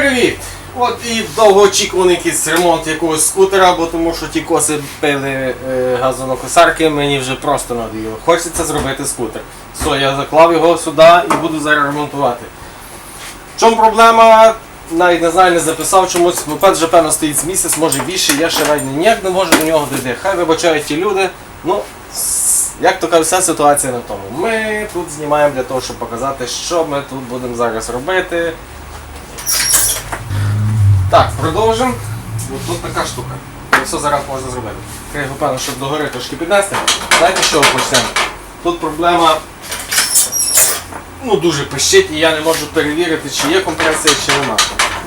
привіт! От і довгоочікуваний якийсь ремонт якогось скутера, бо тому що ті коси пили е, газонокосарки, мені вже просто надоїло. Хочеться зробити скутер. Все, я заклав його сюди і буду зараз ремонтувати. В чому проблема? Навіть не знаю, не записав чомусь. Мопед вже певно стоїть з місяць, може більше, я ще навіть ніяк не можу до нього дійти. Хай вибачають ті люди. Ну, як то вся ситуація на тому. Ми тут знімаємо для того, щоб показати, що ми тут будемо зараз робити. Так, продовжимо. От тут така штука. Все зараз можна зробити. Його певно, щоб догори трошки піднести. Знаєте, що почнемо? Тут проблема ну, дуже пищить і я не можу перевірити, чи є компресія, чи нема.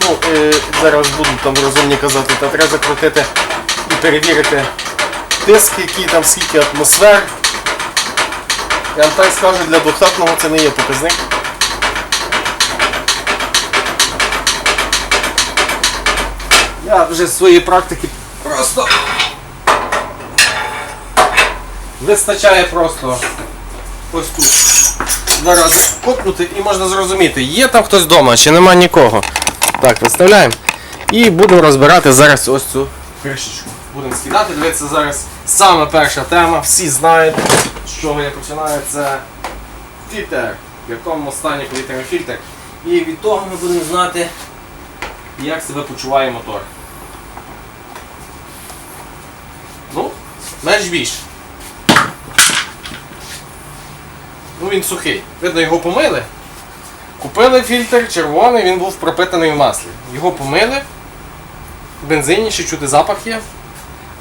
Ну, е, зараз будуть там розумні казати, та треба закрутити і перевірити тиск, який там, скільки атмосфер. Я вам так скажу, для двохтактного це не є показник. Я вже з своєї практики просто вистачає просто ось тут. Зараз копнути і можна зрозуміти, є там хтось вдома чи нема нікого. Так, виставляємо. І будемо розбирати зараз ось цю кришечку. Будемо скидати. Дивіться, зараз саме перша тема. Всі знають, з чого я починаю. Це фільтр. В якому стані повітряний фільтр. І від того ми будемо знати, як себе почуває мотор. Ну, менш більш. Ну він сухий. Видно, його помили. Купили фільтр червоний, він був пропитаний в маслі. Його помили. В бензині ще чути запах є.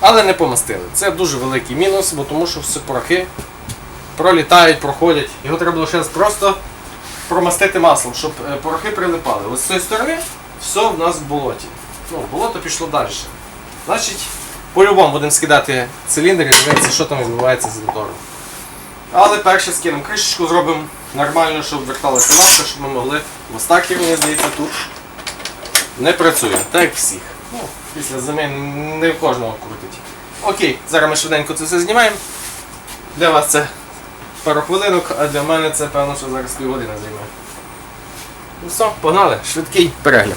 Але не помастили. Це дуже великий мінус, бо тому що всі порохи пролітають, проходять. Його треба лише просто промастити маслом, щоб е, порохи прилипали. Ось з цієї сторони все в нас в болоті. Ну, болото пішло далі. Значить, по-любому будемо скидати циліндр і дивитися, що там відбувається з мотором. Але перше скинемо кришечку, зробимо нормально, щоб верталася маска, щоб ми могли. Бо стакер, мені здається, тут не працює, так як всіх. Ну, після зими не в кожного крутить. Окей, зараз ми швиденько це все знімаємо. Для вас це пару хвилинок, а для мене це певно, що зараз півгодини займе. Ну все, погнали, швидкий перегляд.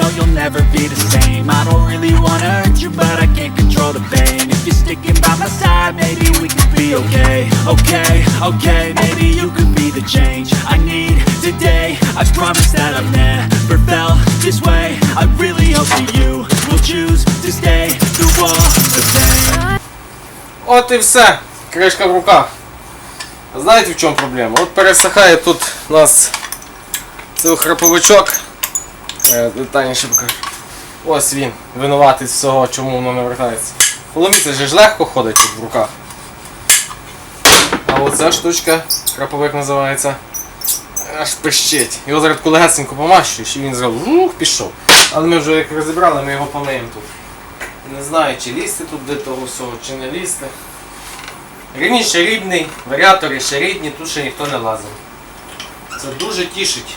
no you'll never be the same I don't really wanna hurt you but I can't control the pain If you're sticking by my side maybe we could be okay Okay, okay, maybe you could be the change I need today I promise that I've never felt this way I really hope that you will choose to stay through all the pain От і все. Кришка в руках. А знаєте в чому проблема? От пересихає тут у нас цей храповичок. Детальніше покажу. Ось він, винуватий всього, чому воно не вертається. Поломіться ж легко ходить в руках. А оця штучка, храповик називається, аж пищить. Його зараз легесенько помащуєш і він зразу пішов. Але ми вже як розібрали, ми його помиємо тут. Не знаю, чи лізти тут до того всього, чи не лізти. Раніше рідний, варіатори ще рідні, тут ще ніхто не лазив. Це дуже тішить.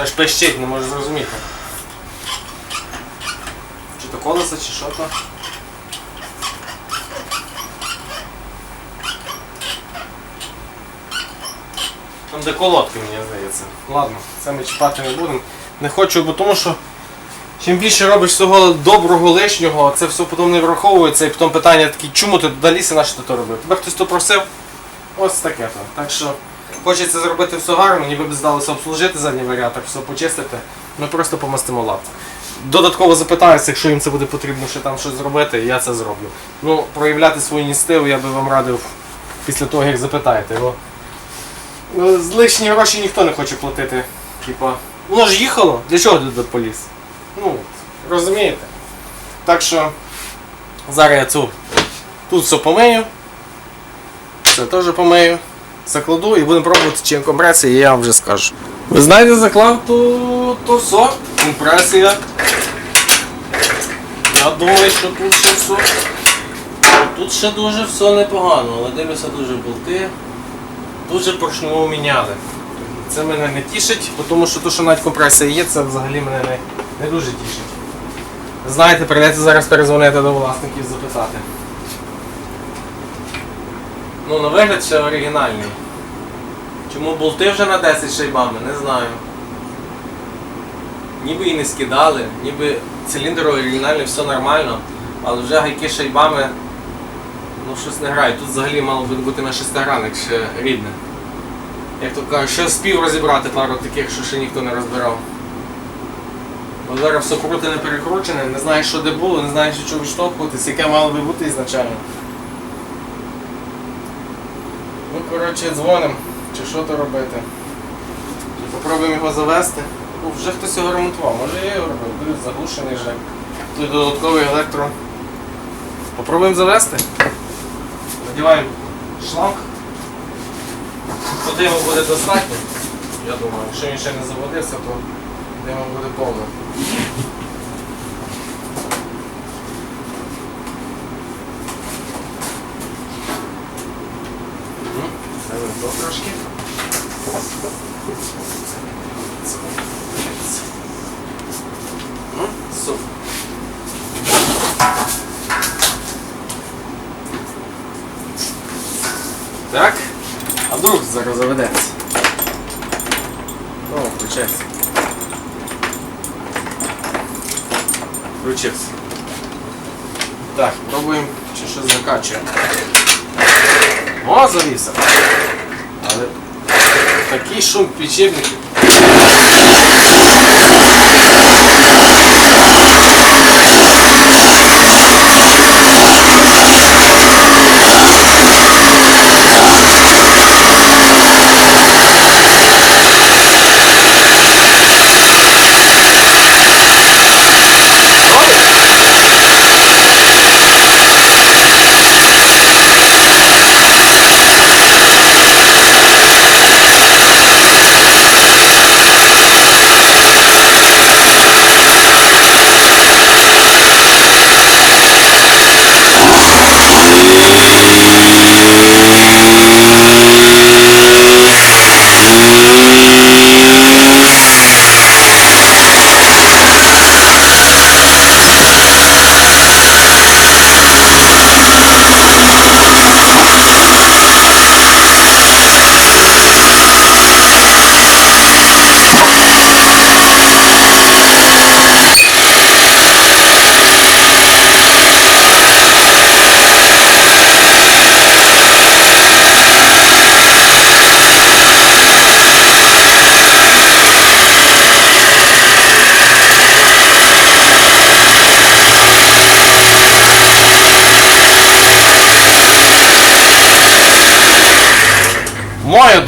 Що за пищить, не можу зрозуміти. Чи то колесо, чи що то? Там де колодки, мені здається. Ладно, це ми чіпати не будемо. Не хочу, бо тому що чим більше робиш всього доброго лишнього, це все потім не враховується, і потім питання такі, чому ти туди ліз і ти то робив? Тебе хтось то просив? Ось таке то. Так що хочеться зробити все гарно, ніби б здалося обслужити задній варіатор, все почистити. Ми просто помастимо лад. Додатково запитаюся, якщо їм це буде потрібно ще там щось зробити, я це зроблю. Ну, проявляти свою ініціативу я би вам радив після того, як запитаєте. Бо Ну, лишні гроші ніхто не хоче платити. Типа, воно ж їхало, для чого туди поліз? Ну, розумієте? Так що зараз я цю тут все помию. Це теж помию. Закладу і будемо пробувати чим компресія, і я вам вже скажу. Ви знаєте, заклав, то, то все, компресія. Я думаю, що тут ще все. Тут ще дуже все непогано, але дивлюся дуже болти дуже поршнево міняли. Це мене не тішить, тому що то, що навіть компресія є, це взагалі мене не, не дуже тішить. Знаєте, прийдеться зараз перезвонити до власників запитати. Ну, на вигляд ще оригінальний. Чому болти вже на 10 шайбами, не знаю. Ніби і не скидали, ніби циліндр оригінальний, все нормально, але вже гайки шайбами Ну щось не грає. Тут взагалі мало би бути на шестигранник ще рідне. Як то кажуть, ще спів розібрати пару таких, що ще ніхто не розбирав. Бо зараз все круте не перекручене, не знаєш, що де було, не знаєш, що відштовхуватись, яке мало би бути ізначально. Ну, коротше, дзвоним, чи що то робити. Чи попробуємо його завести. Ну, вже хтось його ремонтував, може я його робив, буде заглушений вже. Тут додатковий електро. Попробуємо завести. Надіваємо шланг. То диму буде достатньо. Я думаю, якщо він ще не заводився, то диму буде повно. Мгм. Це не то трошки. М, Супер. Так. А вдруг зараз заведеться. О, включайся. Включився. Так, пробуємо, чи щось закачуємо. О, завіса! Але такий шум підшипників.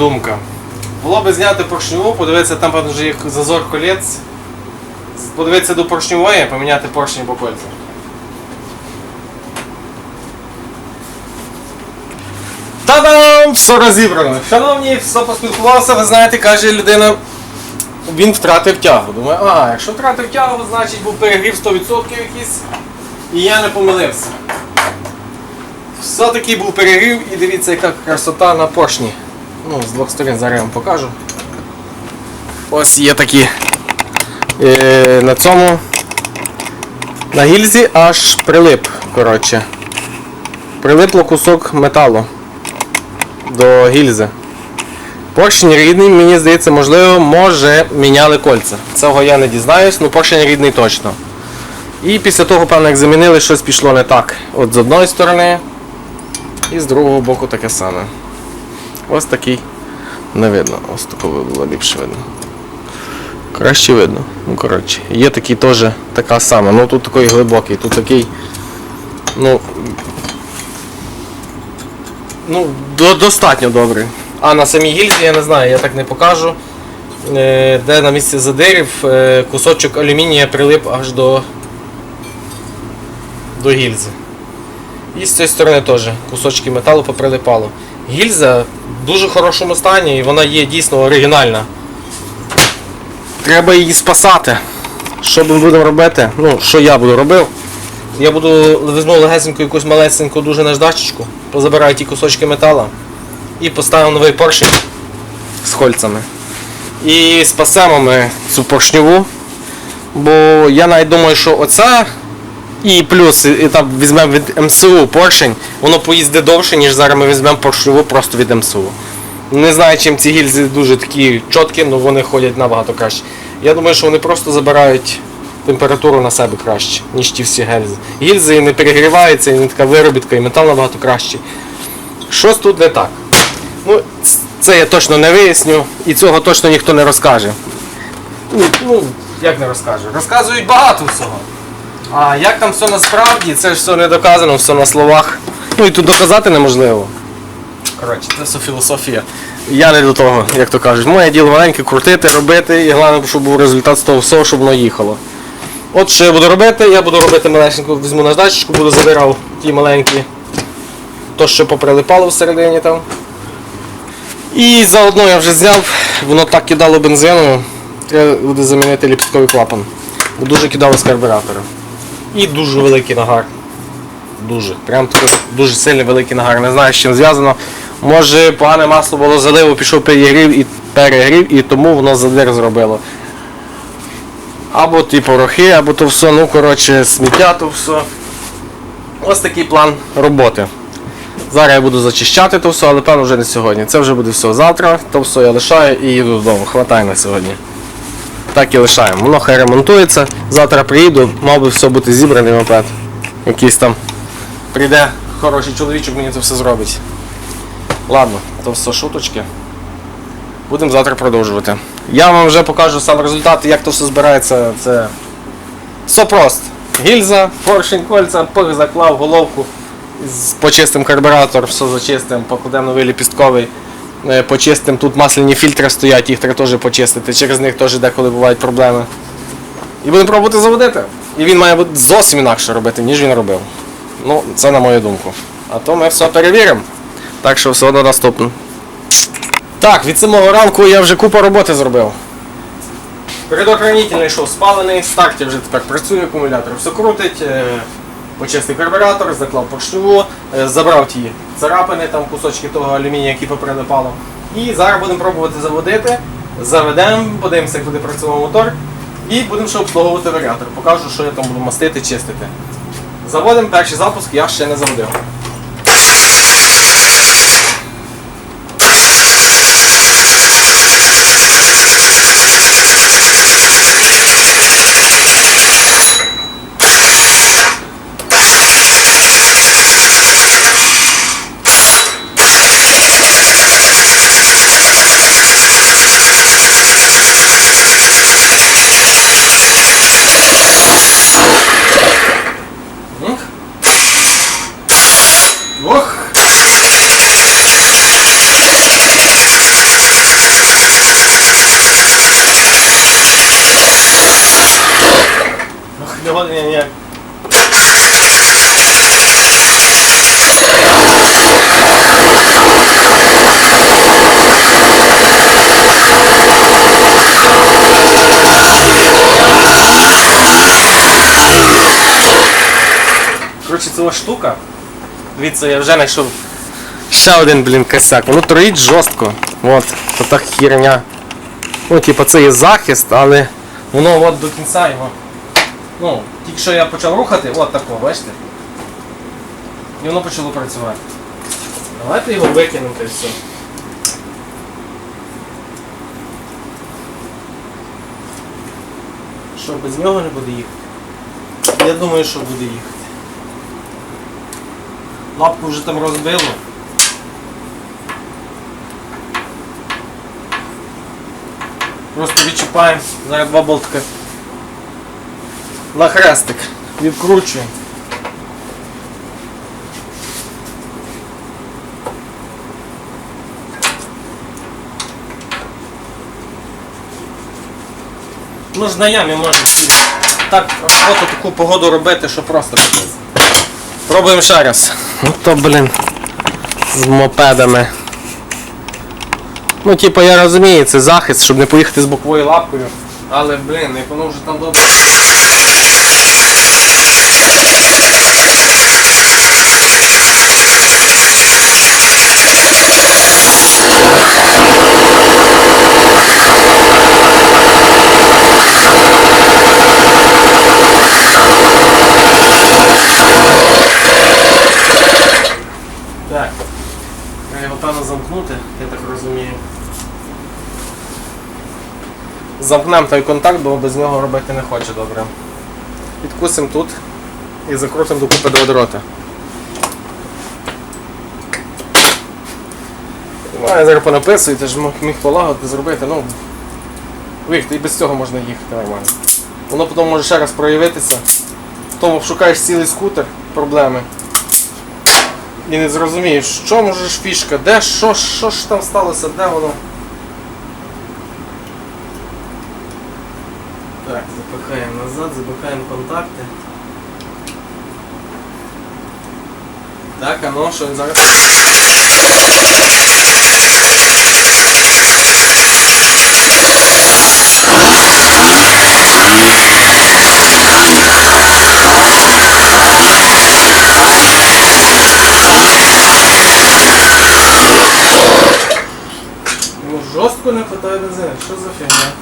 Думка. Було би зняти поршневу, подивитися, там вже є зазор колець. Подивитися до поршневої, поміняти поршні по кольцях. Та-дам! Все розібрано. Шановні, все поспілкувався, ви знаєте, каже людина, він втратив тягу. Думаю, а, якщо втратив тягу, значить був перегрів 100% якийсь. І я не помилився. Все-таки був перегрів і дивіться, яка красота на поршні. Ну, з двох сторін зараз я вам покажу. Ось є такі. Е, на цьому на гільзі аж прилип, коротше. Прилипло кусок металу до гільзи. Поршень рідний, мені здається, можливо, може міняли кольця. Цього я не дізнаюсь, ну поршень рідний точно. І після того, певно, як замінили, щось пішло не так. От з одної сторони і з другого боку таке саме. Ось такий не видно. Ось такого було ліпше видно. Краще видно. Ну, коротше, є такий теж така сама. Ну тут такий глибокий, тут такий. Ну. Ну, до, достатньо добрий. А на самій гільзі я не знаю, я так не покажу. Е, Де на місці задирів е, кусочок алюмінія прилип аж до, до гільзи. І з цієї сторони теж кусочки металу поприлипало. Гільза в дуже хорошому стані і вона є дійсно оригінальна. Треба її спасати. Що ми будемо робити? Ну, що я буду робив? Я буду візьму легесеньку якусь малесеньку дуже наждачечку, позабираю ті кусочки металу і поставив новий поршень з кольцями. І спасемо ми цю поршньову. Бо я навіть думаю, що оця і плюс і там візьмемо від МСУ поршень, воно поїздить довше, ніж зараз ми візьмемо поршньову просто від МСУ. Не знаю, чим ці гільзи дуже такі чіткі, але вони ходять набагато краще. Я думаю, що вони просто забирають температуру на себе краще, ніж ті всі гільзи. Гільзи не перегріваються, і не така виробітка, і метал набагато кращий. Щось тут не так. Ну, це я точно не виясню, і цього точно ніхто не розкаже. Ну, ну як не розкаже? Розказують багато всього. А як там все насправді, це ж все не доказано, все на словах. Ну і тут доказати неможливо. Коротше, це все філософія. Я не до того, як то кажуть. Моє діло маленьке крутити, робити, і головне, щоб був результат з того всього, щоб воно їхало. От що я буду робити, я буду робити маленьку, візьму наждачечку, буду забирав ті маленькі, то, що поприлипало всередині там. І заодно я вже зняв, воно так кидало бензину, треба буде замінити ліпістковий клапан. Дуже кидало з карбюратора. І дуже великий нагар. Дуже. Прям дуже сильний великий нагар. Не знаю, з чим зв'язано. Може погане масло було заливо, пішов перегрів і перегрів, і тому воно задир зробило. Або ті порохи, або то все, ну коротше, сміття, то все. Ось такий план роботи. Зараз я буду зачищати то все, але певно вже не сьогодні. Це вже буде все завтра, то все я лишаю і їду додому. Хватає на сьогодні. Так і лишаємо. Воно хай ремонтується. Завтра приїду, мав би все бути зібраний мопед. Якийсь там прийде хороший чоловічок, мені це все зробить. Ладно, то все шуточки. Будемо завтра продовжувати. Я вам вже покажу сам результат, як то все збирається. Це все просто. Гільза, поршень, кольця, пих заклав головку, почистим карбюратор, все зачистим, покладемо новий ліпістковий, е, почистим. Тут масляні фільтри стоять, їх треба теж почистити. Через них теж деколи бувають проблеми. І будемо пробувати заводити. І він має бути зовсім інакше робити, ніж він робив. Ну, це на мою думку. А то ми все перевіримо. Так що все одно наступне. Так, від самого ранку я вже купу роботи зробив. Предохранитель йшов спалений, стартер вже тепер працює, акумулятор все крутить, почистив карбюратор, заклав поршневу, е, забрав ті царапини, там кусочки того алюмінія, які поприлипало. І зараз будемо пробувати заводити. Заведемо, подивимося, як буде працював мотор. І будемо ще обслуговувати варіатор. Покажу, що я там буду мастити, чистити. Заводимо перший запуск, я ще не заводив. ціла штука. Дивіться, я вже знайшов ще один, блін, косяк. Воно троїть жорстко. От, така хірня. Ну, типу, це є захист, але воно от до кінця його. Ну, тільки що я почав рухати, от тако, бачите? І воно почало працювати. Давайте його викинемо і все. Що без нього не буде їхати? Я думаю, що буде їхати. Лапку вже там розбило. Просто відчіпаємо. Зараз два болтика. На хрестик. Відкручуємо. Ну, ж на ямі можна так роботу таку погоду робити, що просто капець. Пробуємо ще раз. Ну то, блін, з мопедами. Ну, типу, я розумію, це захист, щоб не поїхати з боковою лапкою. Але, блін, як воно вже там добре. Так. Треба його певно замкнути, я так розумію. Замкнемо той контакт, бо без нього робити не хоче добре. Підкусимо тут і закрутимо до купи до водорота. Ну, я зараз понаписую, ти ж міг полагодити, зробити, ну. Вих, і без цього можна їхати нормально. Воно потім може ще раз проявитися. Тому шукаєш цілий скутер, проблеми. І не зрозумієш, що може ж фішка, де, що, що ж там сталося, де воно. Так, запихаємо контакти. Так, а ну, що зараз. Ну жорстко не хватає бензину, що за фігня?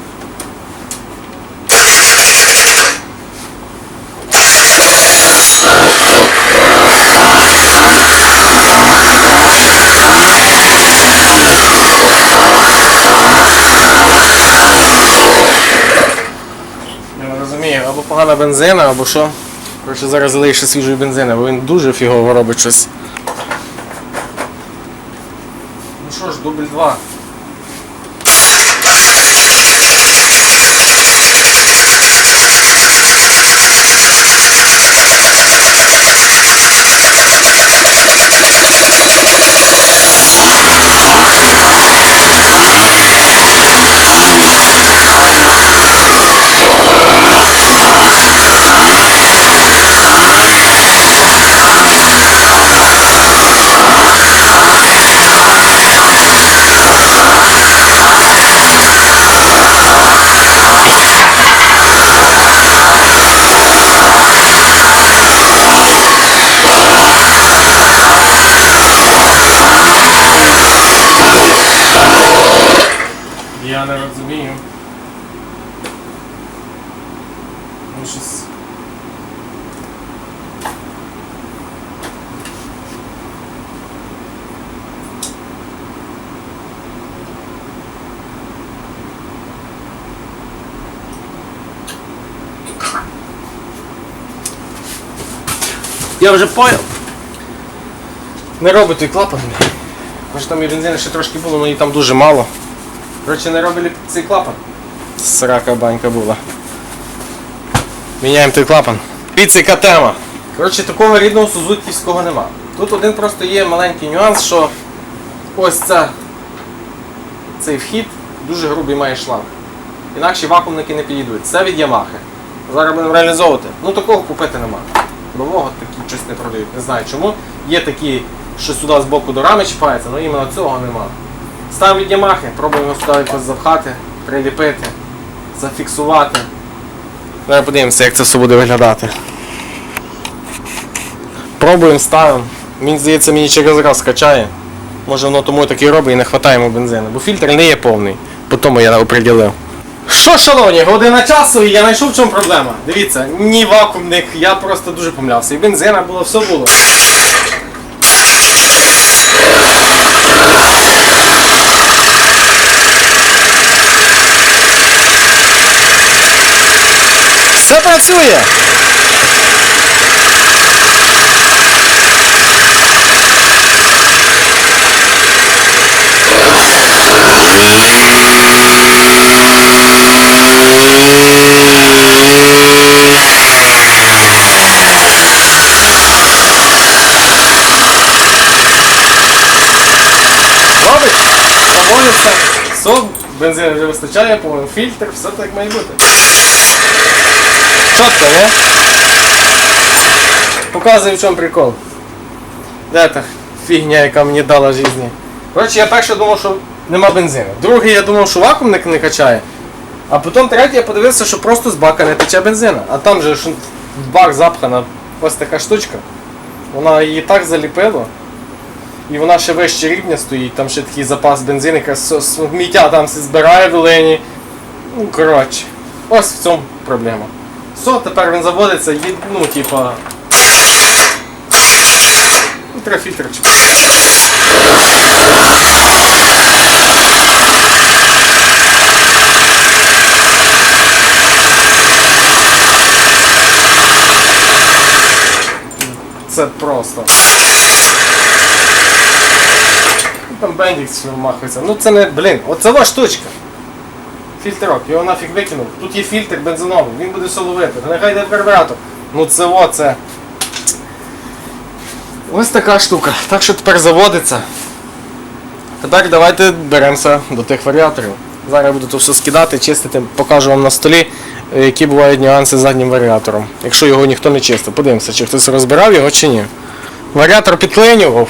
Я не розумію, або погана бензина, або що. Коротше, зараз залию ще свіжої бензини, бо він дуже фігово робить щось. Ну що ж, дубль 2. Я не розумію. Ну, щось... Я вже понял. Не робить той клапан. Може там і бензину ще трошки було, але її там дуже мало. Коротше, не робили цей клапан. Срака банька була. Міняємо той клапан. Піцика тема. Коротше, такого рідного сузуківського нема. Тут один просто є маленький нюанс, що ось ця, цей вхід дуже грубий має шланг. Інакше вакуумники не підійдуть. Це від Ямахи. Зараз будемо реалізовувати. Ну такого купити нема. Нового такі щось не продають. Не знаю чому. Є такі, що сюди з боку до рами чіпається, але іменно цього нема. Ставимо від Ямахи, пробуємо сюди якось запхати, приліпити, зафіксувати. Зараз подивимося, як це все буде виглядати. Пробуємо, ставимо. Мені здається, мені через раз качає. Може воно тому і робить і не вистачає бензину. Бо фільтр не є повний. По тому я оприділив. Що, шановні, година часу і я знайшов в чому проблема. Дивіться, ні вакуумник, я просто дуже помилявся. І бензина було, все було. Все працює! Робить, заводиться, сок, бензин вже вистачає, повен фільтр, все так має бути. Чітко, не? Показую, в чому прикол. Де та фігня, яка мені дала житті. Коротше, я перше думав, що нема бензину. Другий я думав, що вакуум не, качає. А потім третій я подивився, що просто з бака не тече бензина. А там же в бак запхана ось така штучка. Вона її так заліпила. І вона ще вище рівня стоїть, там ще такий запас бензину, яка сміття там все збирає в. Ну, коротше, ось в цьому проблема. Все, тепер він заводиться, їд, ну, типа. Ну, фільтр чіпати. Це просто. Ну, Там бендік махається. Ну це не, блін, оце ваша штучка. Фільтрок, його нафіг викинув. Тут є фільтр бензиновий, він буде все ловити. Нехай йде карбюратор. Ну це оце. Ось така штука. Так що тепер заводиться. Тепер давайте беремося до тих варіаторів. Зараз буду то все скидати, чистити, покажу вам на столі, які бувають нюанси з заднім варіатором. Якщо його ніхто не чистив. Подивимося, чи хтось розбирав його чи ні. Варіатор підклинював.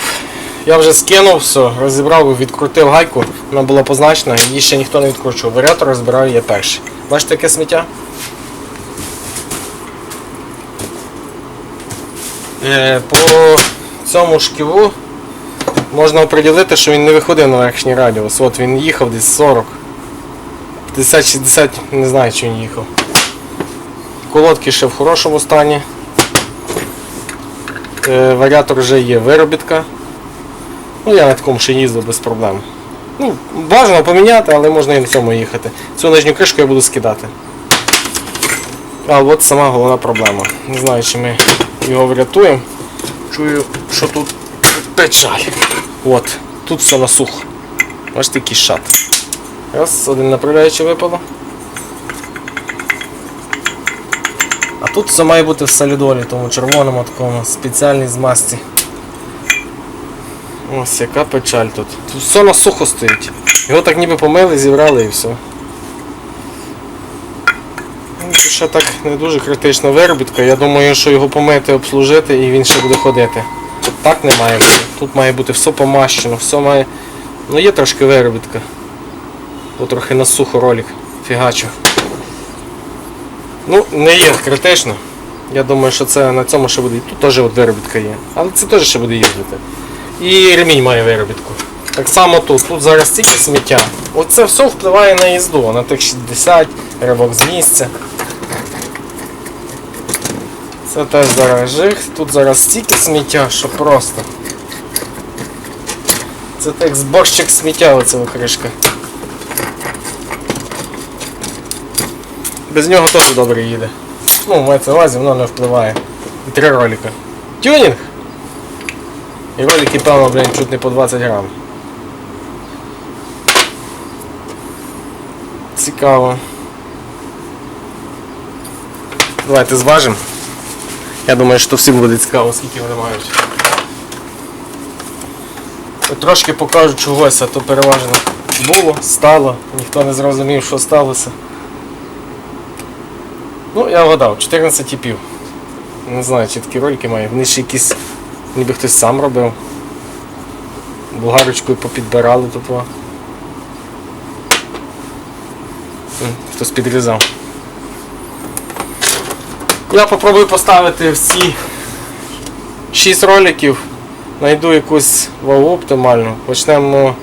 Я вже скинув все, розібрав, відкрутив гайку, вона була позначена, її ще ніхто не відкручував. Варіатор розбираю я перший. Бачите, яке сміття? Е, по цьому шківу можна оприділити, що він не виходив на верхній радіус. От він їхав десь 40. 50-60, не знаю, чи він їхав. Колодки ще в хорошому стані. Е, варіатор вже є виробітка. Ну, я на такому ще їздив без проблем. Ну, бажано поміняти, але можна і на цьому їхати. Цю нижню кришку я буду скидати. А от сама головна проблема. Не знаю, чи ми його врятуємо. Чую, що тут печаль. От, тут все насухо. Ось такий шат. Раз, один направляючий випало. А тут все має бути в солідолі, тому червоному такому спеціальній змазці. Ось яка печаль тут. Тут все на сухо стоїть. Його так ніби помили, зібрали і все. Ну, Ще так не дуже критична виробітка. Я думаю, що його помити, обслужити і він ще буде ходити. Так не має бути. Тут має бути все помащено, все має. Ну є трошки виробітка. Бо трохи на сухо ролик фігачив. Ну, не є критично. Я думаю, що це на цьому ще буде. Тут теж от виробітка є. Але це теж ще буде їздити. І ремінь має виробітку. Так само тут. Тут зараз стільки сміття. Оце все впливає на їзду, на тих 60, ривок з місця. Це теж зараз жих. Тут зараз стільки сміття, що просто. Це так зборщик сміття оця кришка. Без нього теж добре їде. Ну, мається увазі, воно не впливає. І три ролика. Тюнінг! І ролики, певно, блін, чуть не по 20 грам. Цікаво. Давайте зважимо. Я думаю, що всім буде цікаво, скільки вони мають. Трошки покажу чогось, а то переважно було, стало, ніхто не зрозумів, що сталося. Ну, я вгадав, 14 типів. Не знаю, чи такі ролики має. Вони ще якісь, ніби хтось сам робив. Булгарочкою попідбирали тут. Хтось підрізав. Я попробую поставити всі 6 роликів. Найду якусь вагу оптимальну. Почнемо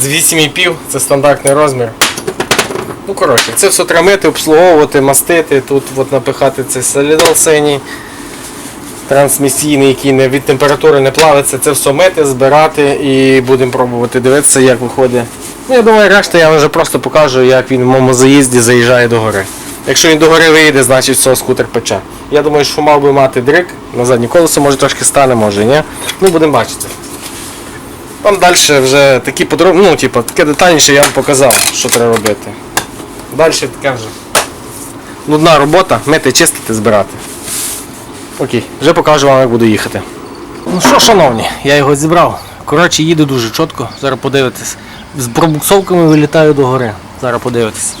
з 8,5, це стандартний розмір. Ну, коротше, це все треба обслуговувати, мастити. Тут от напихати цей солідол синій, трансмісійний, який не, від температури не плавиться. Це все мити, збирати і будемо пробувати дивитися, як виходить Ну, я думаю, решта я вже просто покажу, як він в моєму заїзді заїжджає до гори. Якщо він до гори вийде, значить все, скутер пече. Я думаю, що мав би мати дрик на заднє колесо, може трошки стане, може ні. Ну, будемо бачити. Там далі вже такі подробні, ну, типу, таке детальніше я вам показав, що треба робити. Далі таке вже нудна робота, мити, чистити, збирати. Окей, вже покажу вам, як буду їхати. Ну що, шановні, я його зібрав. Коротше, їду дуже чітко, зараз подивитесь. З пробуксовками вилітаю до гори. Зараз подивитесь.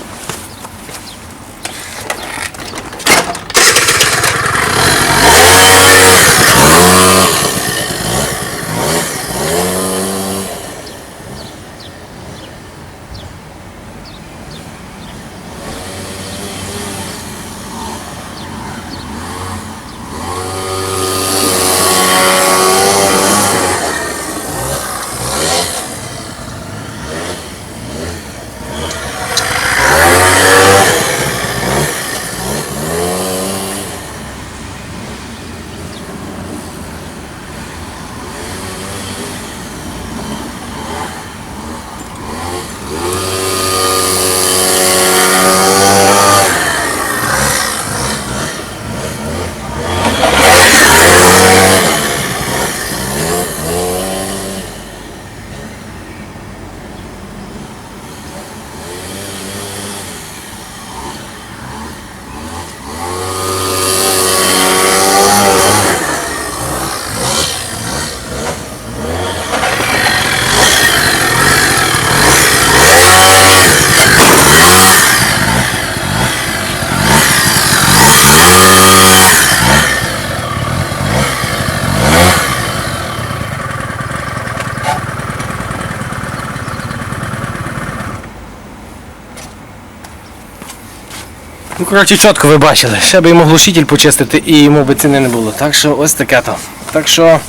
Коротше, чітко ви бачили. Ще би йому глушитель почистити і йому би ціни не було. Так що ось таке то. Так що,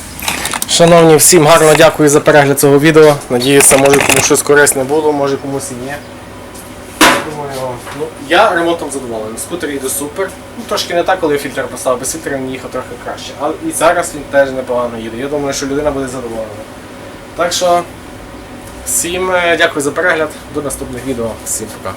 шановні, всім гарно дякую за перегляд цього відео. Надіюся, може комусь щось корисне було, може комусь і ні. Ну, я ремонтом задоволений. Скутер їде супер. Ну, трошки не так, коли я фільтр поставив, без фільтра він їхав трохи краще. Але і зараз він теж непогано їде. Я думаю, що людина буде задоволена. Так що, всім е, дякую за перегляд. До наступних відео. Всім пока.